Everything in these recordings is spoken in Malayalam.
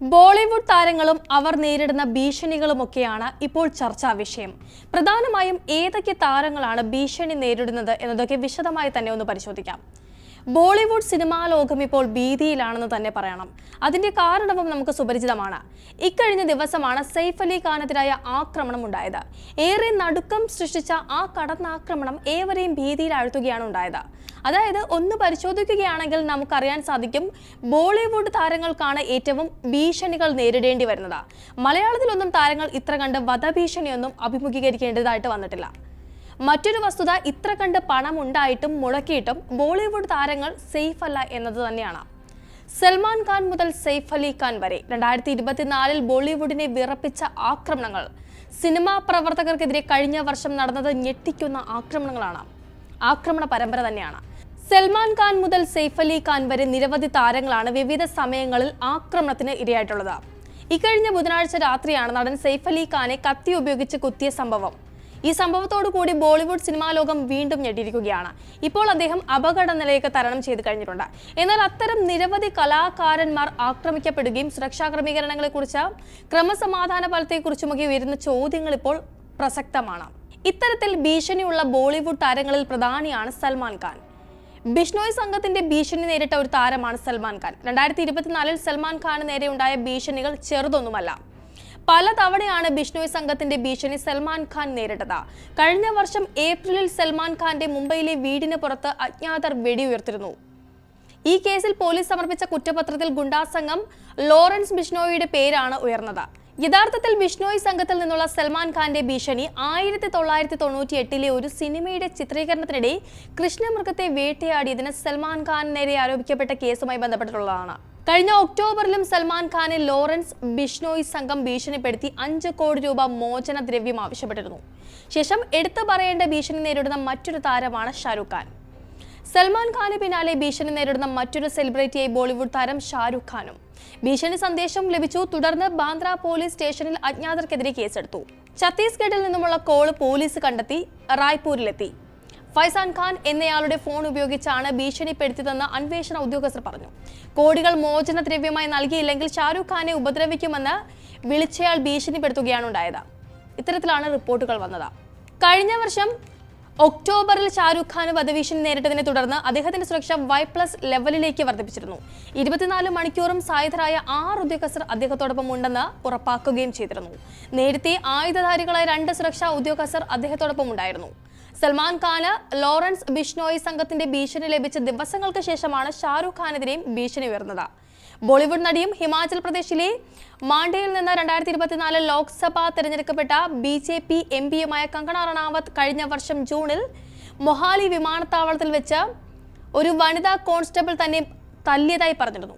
ബോളിവുഡ് താരങ്ങളും അവർ നേരിടുന്ന ഭീഷണികളുമൊക്കെയാണ് ഇപ്പോൾ ചർച്ചാ വിഷയം. പ്രധാനമായും ഏതൊക്കെ താരങ്ങളാണ് ഭീഷണി നേരിടുന്നത് എന്നതൊക്കെ വിശദമായി തന്നെ ഒന്ന് പരിശോധിക്കാം. ബോളിവുഡ് സിനിമാ ലോകം ഇപ്പോൾ ഭീതിയിലാണെന്ന് തന്നെ പറയണം. അതിന്റെ കാരണവും നമുക്ക് സുപരിചിതമാണ്. ഇക്കഴിഞ്ഞ ദിവസമാണ് സെയ്ഫ് അലി ഖാനെതിരായ ആക്രമണം ഉണ്ടായത്. ഏറെ നടുക്കം സൃഷ്ടിച്ച ആ കടന്നാക്രമണം ഏവരെയും ഭീതിയിലാഴ്ത്തുകയാണ് ഉണ്ടായത്. അതായത് ഒന്ന് പരിശോധിക്കുകയാണെങ്കിൽ നമുക്കറിയാൻ സാധിക്കും ബോളിവുഡ് താരങ്ങൾക്കാണ് ഏറ്റവും ഭീഷണികൾ നേരിടേണ്ടി വരുന്നത്. മലയാളത്തിലൊന്നും താരങ്ങൾ ഇത്ര കണ്ട് വധഭീഷണിയൊന്നും അഭിമുഖീകരിക്കേണ്ടതായിട്ട് വന്നിട്ടില്ല. മറ്റൊരു വസ്തുത ഇത്ര കണ്ട് പണം ഉണ്ടായിട്ടും മുടക്കിയിട്ടും ബോളിവുഡ് താരങ്ങൾ സേഫ് അല്ല എന്നത് തന്നെയാണ്. സൽമാൻ ഖാൻ മുതൽ സെയ്ഫ് അലി ഖാൻ വരെ രണ്ടായിരത്തി ഇരുപത്തിനാലിൽ ബോളിവുഡിനെ വിറപ്പിച്ച ആക്രമണങ്ങൾ. സിനിമാ പ്രവർത്തകർക്കെതിരെ കഴിഞ്ഞ വർഷം നടന്നത് ഞെട്ടിക്കുന്ന ആക്രമണങ്ങളാണ്. ആക്രമണ പരമ്പര തന്നെയാണ്. സൽമാൻ ഖാൻ മുതൽ സെയ്ഫ് അലി ഖാൻ വരെ നിരവധി താരങ്ങളാണ് വിവിധ സമയങ്ങളിൽ ആക്രമണത്തിന് ഇരയായിട്ടുള്ളത്. ഇക്കഴിഞ്ഞ ബുധനാഴ്ച രാത്രിയാണ് നടൻ സെയ്ഫ് അലി ഖാനെ കത്തി ഉപയോഗിച്ച് കുത്തിയ സംഭവം. ഈ സംഭവത്തോടു കൂടി ബോളിവുഡ് സിനിമാ ലോകം വീണ്ടും ഞെട്ടിയിരിക്കുകയാണ്. ഇപ്പോൾ അദ്ദേഹം അപകട നിലയൊക്കെ തരണം ചെയ്തു കഴിഞ്ഞിട്ടുണ്ട്. എന്നാൽ അത്തരം നിരവധി കലാകാരന്മാർ ആക്രമിക്കപ്പെടുകയും സുരക്ഷാ ക്രമീകരണങ്ങളെക്കുറിച്ച് ക്രമസമാധാന ഫലത്തെക്കുറിച്ചുമൊക്കെ ഉയരുന്ന ചോദ്യങ്ങൾ ഇപ്പോൾ പ്രസക്തമാണ്. ഇത്തരത്തിൽ ഭീഷണിയുള്ള ബോളിവുഡ് താരങ്ങളിൽ പ്രധാനിയാണ് സൽമാൻ ഖാൻ. ബിഷ്ണോയ് സംഘത്തിന്റെ ഭീഷണി നേരിട്ട ഒരു താരമാണ് സൽമാൻ ഖാൻ. രണ്ടായിരത്തി ഇരുപത്തിനാലിൽ സൽമാൻ ഖാന് നേരെ ഉണ്ടായ ഭീഷണികൾ ചെറുതൊന്നുമല്ല. പലതവണയാണ് ബിഷ്ണോയ് സംഘത്തിന്റെ ഭീഷണി സൽമാൻ ഖാൻ നേരിട്ടത്. കഴിഞ്ഞ വർഷം ഏപ്രിലിൽ സൽമാൻ ഖാന്റെ മുംബൈയിലെ വീടിന് പുറത്ത് അജ്ഞാതർ വെടിയുയർത്തിരുന്നു. ഈ കേസിൽ പോലീസ് സമർപ്പിച്ച കുറ്റപത്രത്തിൽ ഗുണ്ടാസംഘം ലോറൻസ് ബിഷ്ണോയിയുടെ പേരാണ് ഉയർന്നത്. യഥാർത്ഥത്തിൽ ബിഷ്ണോയി സംഘത്തിൽ നിന്നുള്ള സൽമാൻ ഖാന്റെ ഭീഷണി ആയിരത്തി തൊള്ളായിരത്തി തൊണ്ണൂറ്റി എട്ടിലെ ഒരു സിനിമയുടെ ചിത്രീകരണത്തിനിടെ കൃഷ്ണമൃഗത്തെ വേട്ടയാടിയതിന് സൽമാൻ ഖാൻ നേരെ ആരോപിക്കപ്പെട്ട കേസുമായി ബന്ധപ്പെട്ടിട്ടുള്ളതാണ്. കഴിഞ്ഞ ഒക്ടോബറിലും സൽമാൻ ഖാനെ ലോറൻസ് ബിഷ്ണോയ് സംഘം ഭീഷണിപ്പെടുത്തി അഞ്ച് കോടി രൂപ മോചന ദ്രവ്യം ആവശ്യപ്പെട്ടിരുന്നു. ശേഷം എടുത്തു പറയേണ്ട ഭീഷണി നേരിടുന്ന മറ്റൊരു താരമാണ് ഷാരൂഖ് ഖാൻ. സൽമാൻ ഖാന് പിന്നാലെ ഭീഷണി നേരിടുന്ന മറ്റൊരു സെലിബ്രിറ്റിയായി ബോളിവുഡ് താരം ഷാരൂഖ് ഖാനും. ഭീഷണി സന്ദേശം ലഭിച്ചു. തുടർന്ന് ബാന്ദ്ര പോലീസ് സ്റ്റേഷനിൽ അജ്ഞാതർക്കെതിരെ കേസെടുത്തു. ഛത്തീസ്ഗഡിൽ നിന്നുമുള്ള കോൾ പോലീസ് കണ്ടെത്തി. റായ്പൂരിലെത്തി. ഫൈസാൻ ഖാൻ എന്നയാളുടെ ഫോൺ ഉപയോഗിച്ചാണ് ഭീഷണിപ്പെടുത്തിയതെന്ന് അന്വേഷണ ഉദ്യോഗസ്ഥർ പറഞ്ഞു. കോടികൾ മോചന ദ്രവ്യമായി നൽകിയില്ലെങ്കിൽ ഷാരൂഖ് ഖാനെ ഉപദ്രവിക്കുമെന്ന് വിളിച്ചയാൾ ഭീഷണിപ്പെടുത്തുകയാണ് ഉണ്ടായത് ഇത്തരത്തിലാണ് റിപ്പോർട്ടുകൾ വന്നത്. കഴിഞ്ഞ വർഷം ഒക്ടോബറിൽ ഷാരൂഖ് ഖാൻ വധഭീഷണി നേരിട്ടതിനെ തുടർന്ന് അദ്ദേഹത്തിന്റെ സുരക്ഷ വൈ പ്ലസ് ലെവലിലേക്ക് വർദ്ധിപ്പിച്ചിരുന്നു. ഇരുപത്തിനാല് മണിക്കൂറും സായുധരായ ആറ് ഉദ്യോഗസ്ഥർ അദ്ദേഹത്തോടൊപ്പം ഉണ്ടെന്ന് ഉറപ്പാക്കുകയും ചെയ്തിരുന്നു. നേരത്തെ ആയുധധാരികളായ രണ്ട് സുരക്ഷാ ഉദ്യോഗസ്ഥർ അദ്ദേഹത്തോടൊപ്പം ഉണ്ടായിരുന്നു. സൽമാൻ ഖാന് ലോറൻസ് ബിഷ്നോയി സംഘത്തിന്റെ ഭീഷണി ലഭിച്ച ദിവസങ്ങൾക്ക് ശേഷമാണ് ഷാരൂഖ് ഖാനെതിരെയും ഭീഷണി ഉയർന്നത്. ബോളിവുഡ് നടിയും ഹിമാചൽ പ്രദേശിലെ മാണ്ഡയിൽ നിന്ന് രണ്ടായിരത്തി ഇരുപത്തിനാല് ലോക്സഭ തെരഞ്ഞെടുക്കപ്പെട്ട ബി ജെ പി എം പിയുമായ കങ്കണ റണാവത്ത് കഴിഞ്ഞ വർഷം ജൂണിൽ മൊഹാലി വിമാനത്താവളത്തിൽ വെച്ച് ഒരു വനിതാ കോൺസ്റ്റബിൾ തന്നെ തല്ലിയതായി പറഞ്ഞിരുന്നു.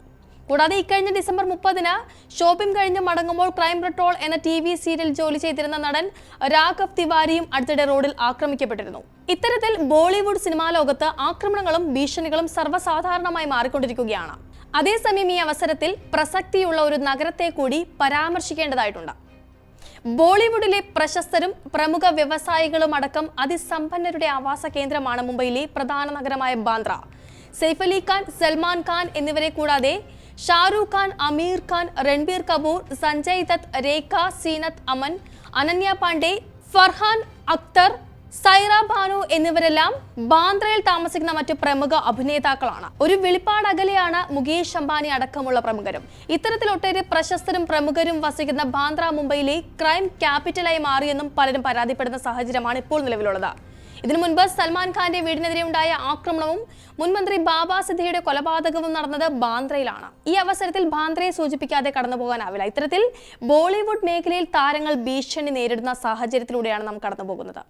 കൂടാതെ ഇക്കഴിഞ്ഞ ഡിസംബർ മുപ്പതിന് ഷോപ്പിംഗ് കഴിഞ്ഞ് മടങ്ങുമ്പോൾ ക്രൈം പെട്രോൾ എന്ന ടി വി സീരിയൽ ജോലി ചെയ്തിരുന്ന നടൻ രാഘവ് തിവാരിയും അടുത്തിടെ റോഡിൽ ആക്രമിക്കപ്പെട്ടിരുന്നു. ഇത്തരത്തിൽ ബോളിവുഡ് സിനിമാ ലോകത്ത് ആക്രമണങ്ങളും ഭീഷണികളും സർവസാധാരണമായി മാറിക്കൊണ്ടിരിക്കുകയാണ്. അതേസമയം ഈ അവസരത്തിൽ പ്രസക്തിയുള്ള ഒരു നഗരത്തെ കൂടി പരാമർശിക്കേണ്ടതായിട്ടുണ്ട്. ബോളിവുഡിലെ പ്രശസ്തരും പ്രമുഖ വ്യവസായികളും അടക്കം അതിസമ്പന്നരുടെ ആവാസ കേന്ദ്രമാണ് മുംബൈയിലെ പ്രധാന നഗരമായ ബാന്ദ്ര. സെയ്ഫ് അലി ഖാൻ സൽമാൻ ഖാൻ എന്നിവരെ കൂടാതെ ഷാരൂഖ് ഖാൻ അമീർ ഖാൻ രൺബീർ കപൂർ സഞ്ജയ് ദത്ത് രേഖ സീനത്ത് അമൻ അനന്യ പാണ്ഡെ ഫർഹാൻ അക്തർ സൈറ ഭാനു എന്നിവരെല്ലാം ബാന്ദ്രയിൽ താമസിക്കുന്ന മറ്റു പ്രമുഖ അഭിനേതാക്കളാണ്. ഒരു വെളിപ്പാട് അകലെയാണ് മുകേഷ് അംബാനി അടക്കമുള്ള പ്രമുഖരും. ഇത്തരത്തിൽ ഒട്ടേറെ പ്രശസ്തരും പ്രമുഖരും വസിക്കുന്ന ബാന്ദ്ര മുംബൈയിലെ ക്രൈം ക്യാപിറ്റലായി മാറിയെന്നും പലരും പരാതിപ്പെടുന്ന സാഹചര്യമാണ് ഇപ്പോൾ നിലവിലുള്ളത്. ഇതിനു മുൻപ് സൽമാൻ ഖാന്റെ വീടിനെതിരെ ഉണ്ടായ ആക്രമണവും മുൻമന്ത്രി ബാബ സിദ്ധിയുടെ കൊലപാതകവും നടന്നത് ബാന്ദ്രയിലാണ്. ഈ അവസരത്തിൽ ബാന്ദ്രയെ സൂചിപ്പിക്കാതെ കടന്നുപോകാനാവില്ല. ഇത്തരത്തിൽ ബോളിവുഡ് മേഖലയിൽ താരങ്ങൾ ഭീഷണി നേരിടുന്ന സാഹചര്യത്തിലൂടെയാണ് നാം കടന്നുപോകുന്നത്.